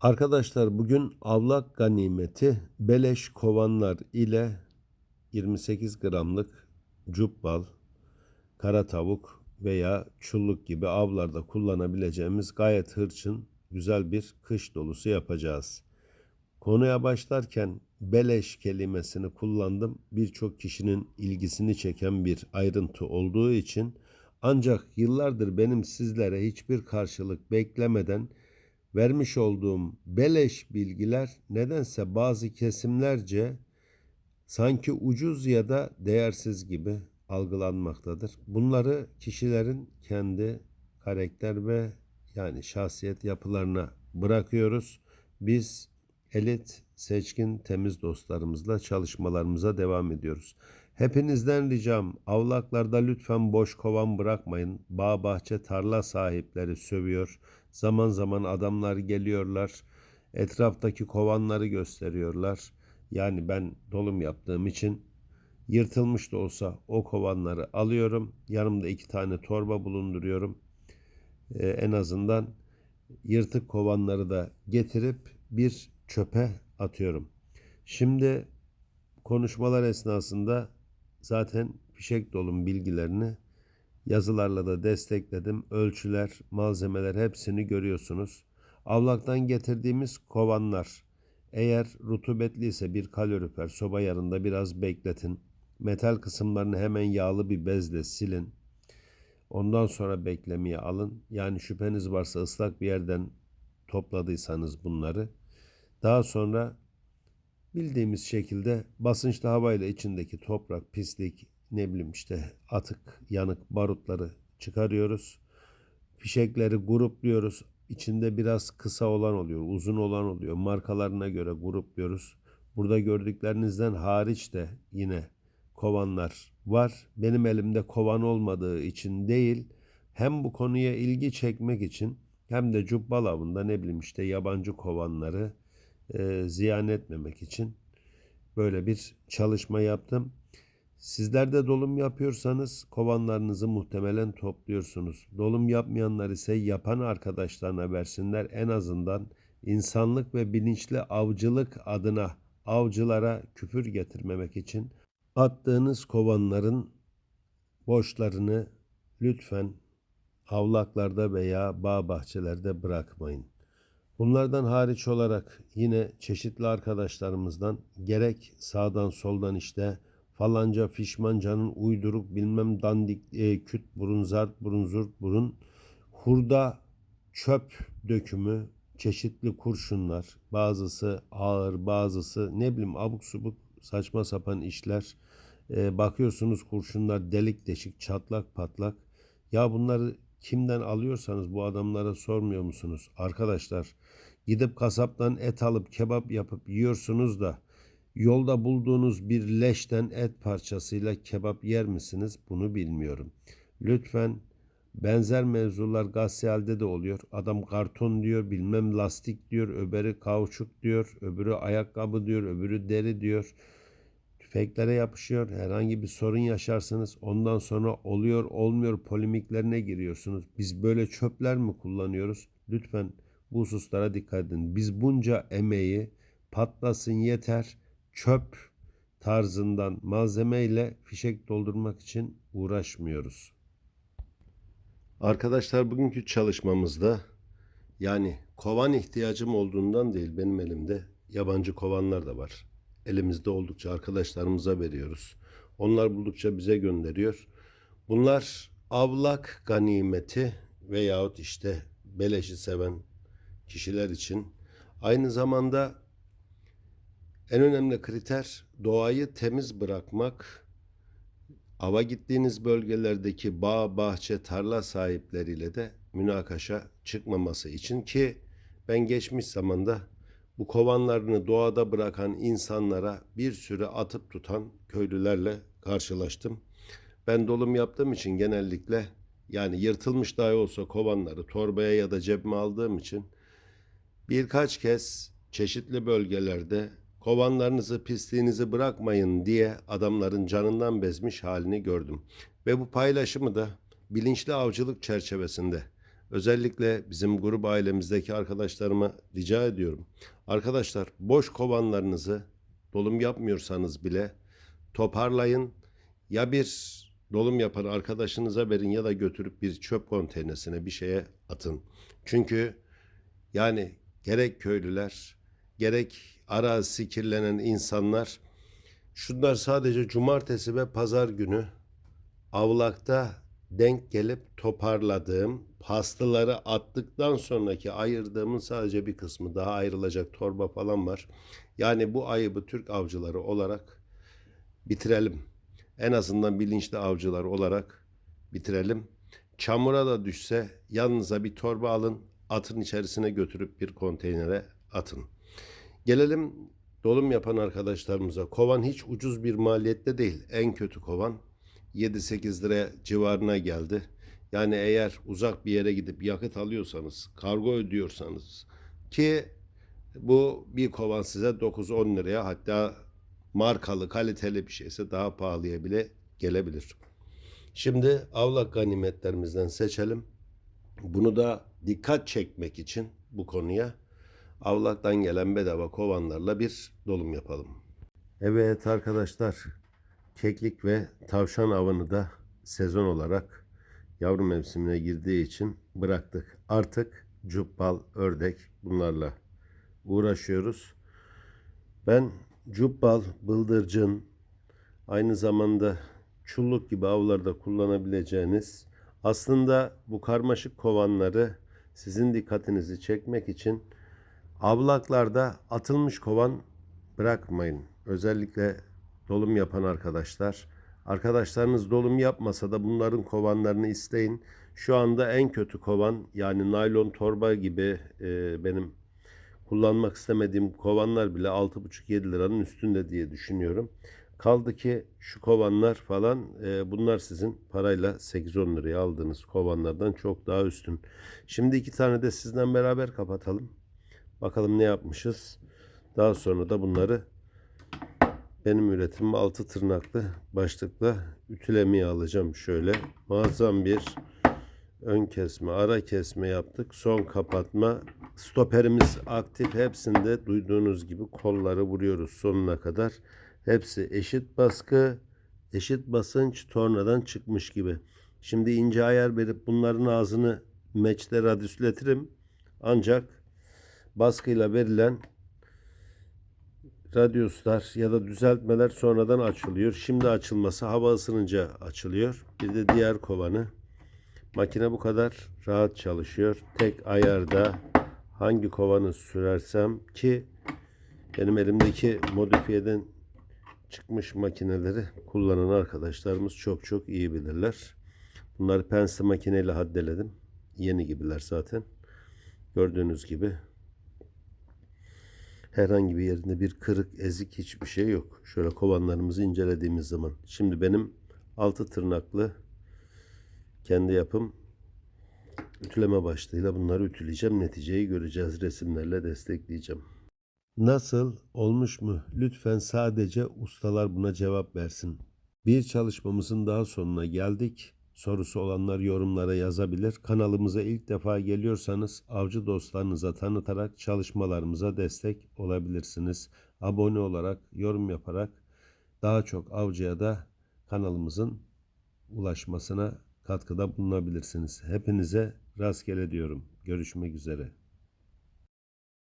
Arkadaşlar bugün avlak ganimeti beleş kovanlar ile 28 gramlık cubbal, kara tavuk veya çulluk gibi avlarda kullanabileceğimiz gayet hırçın güzel bir kış dolusu yapacağız. Konuya başlarken beleş kelimesini kullandım. Birçok kişinin ilgisini çeken bir ayrıntı olduğu için ancak yıllardır benim sizlere hiçbir karşılık beklemeden vermiş olduğum beleş bilgiler nedense bazı kesimlerce sanki ucuz ya da değersiz gibi algılanmaktadır. Bunları kişilerin kendi karakter ve yani şahsiyet yapılarına bırakıyoruz. Biz elit, seçkin, temiz dostlarımızla çalışmalarımıza devam ediyoruz. Hepinizden ricam avlaklarda lütfen boş kovan bırakmayın. Bağ bahçe tarla sahipleri sövüyor. Zaman zaman adamlar geliyorlar. Etraftaki kovanları gösteriyorlar. Yani ben dolum yaptığım için yırtılmış da olsa o kovanları alıyorum. Yanımda iki tane torba bulunduruyorum. Ee, en azından yırtık kovanları da getirip bir çöpe atıyorum. Şimdi konuşmalar esnasında zaten fişek dolum bilgilerini yazılarla da destekledim. Ölçüler, malzemeler hepsini görüyorsunuz. Avlaktan getirdiğimiz kovanlar eğer rutubetliyse bir kalorifer soba yanında biraz bekletin. Metal kısımlarını hemen yağlı bir bezle silin. Ondan sonra beklemeye alın. Yani şüpheniz varsa ıslak bir yerden topladıysanız bunları. Daha sonra bildiğimiz şekilde basınçlı havayla içindeki toprak, pislik, ne bileyim işte atık, yanık barutları çıkarıyoruz. Fişekleri grupluyoruz. İçinde biraz kısa olan oluyor, uzun olan oluyor. Markalarına göre grupluyoruz. Burada gördüklerinizden hariç de yine kovanlar var. Benim elimde kovan olmadığı için değil, hem bu konuya ilgi çekmek için hem de cubbal avında ne bileyim işte yabancı kovanları e, ziyan etmemek için böyle bir çalışma yaptım. Sizler de dolum yapıyorsanız kovanlarınızı muhtemelen topluyorsunuz. Dolum yapmayanlar ise yapan arkadaşlarına versinler. En azından insanlık ve bilinçli avcılık adına avcılara küfür getirmemek için attığınız kovanların boşlarını lütfen avlaklarda veya bağ bahçelerde bırakmayın. Bunlardan hariç olarak yine çeşitli arkadaşlarımızdan gerek sağdan soldan işte falanca fişmancanın uyduruk bilmem dandik e, küt burun zart burun zurt burun hurda çöp dökümü çeşitli kurşunlar bazısı ağır bazısı ne bileyim abuk subuk saçma sapan işler. E, bakıyorsunuz kurşunlar delik deşik çatlak patlak. Ya bunları kimden alıyorsanız bu adamlara sormuyor musunuz arkadaşlar gidip kasaptan et alıp kebap yapıp yiyorsunuz da Yolda bulduğunuz bir leşten et parçasıyla kebap yer misiniz? Bunu bilmiyorum. Lütfen benzer mevzular gazetelerde de oluyor. Adam karton diyor, bilmem lastik diyor, öbürü kauçuk diyor, öbürü ayakkabı diyor, öbürü deri diyor. Tüfeklere yapışıyor. Herhangi bir sorun yaşarsınız. Ondan sonra oluyor, olmuyor polemiklerine giriyorsunuz. Biz böyle çöpler mi kullanıyoruz? Lütfen bu hususlara dikkat edin. Biz bunca emeği patlasın yeter çöp tarzından malzemeyle fişek doldurmak için uğraşmıyoruz. Arkadaşlar bugünkü çalışmamızda yani kovan ihtiyacım olduğundan değil benim elimde yabancı kovanlar da var. Elimizde oldukça arkadaşlarımıza veriyoruz. Onlar buldukça bize gönderiyor. Bunlar avlak ganimeti veyahut işte beleşi seven kişiler için aynı zamanda en önemli kriter doğayı temiz bırakmak. Ava gittiğiniz bölgelerdeki bağ, bahçe, tarla sahipleriyle de münakaşa çıkmaması için ki ben geçmiş zamanda bu kovanlarını doğada bırakan insanlara bir sürü atıp tutan köylülerle karşılaştım. Ben dolum yaptığım için genellikle yani yırtılmış dahi olsa kovanları torbaya ya da cebime aldığım için birkaç kez çeşitli bölgelerde Kovanlarınızı pisliğinizi bırakmayın diye adamların canından bezmiş halini gördüm. Ve bu paylaşımı da bilinçli avcılık çerçevesinde Özellikle bizim grup ailemizdeki arkadaşlarıma rica ediyorum. Arkadaşlar boş kovanlarınızı dolum yapmıyorsanız bile toparlayın. Ya bir dolum yapan arkadaşınıza verin ya da götürüp bir çöp konteynersine bir şeye atın. Çünkü yani gerek köylüler gerek arazisi kirlenen insanlar şunlar sadece cumartesi ve pazar günü avlakta denk gelip toparladığım pastıları attıktan sonraki ayırdığımın sadece bir kısmı daha ayrılacak torba falan var. Yani bu ayıbı Türk avcıları olarak bitirelim. En azından bilinçli avcılar olarak bitirelim. Çamura da düşse yanınıza bir torba alın, atın içerisine götürüp bir konteynere atın. Gelelim dolum yapan arkadaşlarımıza. Kovan hiç ucuz bir maliyette değil. En kötü kovan 7-8 lira civarına geldi. Yani eğer uzak bir yere gidip yakıt alıyorsanız, kargo ödüyorsanız ki bu bir kovan size 9-10 liraya hatta markalı, kaliteli bir şeyse daha pahalıya bile gelebilir. Şimdi avlak ganimetlerimizden seçelim. Bunu da dikkat çekmek için bu konuya avlaktan gelen bedava kovanlarla bir dolum yapalım. Evet arkadaşlar, keklik ve tavşan avını da sezon olarak yavru mevsimine girdiği için bıraktık. Artık cubbal, ördek bunlarla uğraşıyoruz. Ben cubbal, bıldırcın, aynı zamanda çulluk gibi avlarda kullanabileceğiniz aslında bu karmaşık kovanları sizin dikkatinizi çekmek için avlaklarda atılmış kovan bırakmayın. Özellikle dolum yapan arkadaşlar. Arkadaşlarınız dolum yapmasa da bunların kovanlarını isteyin. Şu anda en kötü kovan yani naylon torba gibi e, benim kullanmak istemediğim kovanlar bile 6,5-7 liranın üstünde diye düşünüyorum. Kaldı ki şu kovanlar falan e, bunlar sizin parayla 8-10 liraya aldığınız kovanlardan çok daha üstün. Şimdi iki tane de sizden beraber kapatalım. Bakalım ne yapmışız. Daha sonra da bunları benim üretimim altı tırnaklı başlıkla ütülemeye alacağım şöyle. Muazzam bir ön kesme, ara kesme yaptık. Son kapatma. Stoperimiz aktif. Hepsinde duyduğunuz gibi kolları vuruyoruz sonuna kadar. Hepsi eşit baskı, eşit basınç tornadan çıkmış gibi. Şimdi ince ayar verip bunların ağzını meçte radyüsletirim. Ancak baskıyla verilen radyuslar ya da düzeltmeler sonradan açılıyor. Şimdi açılması hava ısınınca açılıyor. Bir de diğer kovanı. Makine bu kadar rahat çalışıyor. Tek ayarda hangi kovanı sürersem ki benim elimdeki modifiyeden çıkmış makineleri kullanan arkadaşlarımız çok çok iyi bilirler. Bunları pense makineyle haddeledim. Yeni gibiler zaten. Gördüğünüz gibi herhangi bir yerinde bir kırık, ezik hiçbir şey yok. Şöyle kovanlarımızı incelediğimiz zaman. Şimdi benim altı tırnaklı kendi yapım ütüleme başlığıyla bunları ütüleyeceğim. Neticeyi göreceğiz. Resimlerle destekleyeceğim. Nasıl? Olmuş mu? Lütfen sadece ustalar buna cevap versin. Bir çalışmamızın daha sonuna geldik. Sorusu olanlar yorumlara yazabilir. Kanalımıza ilk defa geliyorsanız avcı dostlarınıza tanıtarak çalışmalarımıza destek olabilirsiniz. Abone olarak, yorum yaparak daha çok avcıya da kanalımızın ulaşmasına katkıda bulunabilirsiniz. Hepinize rastgele diyorum. Görüşmek üzere.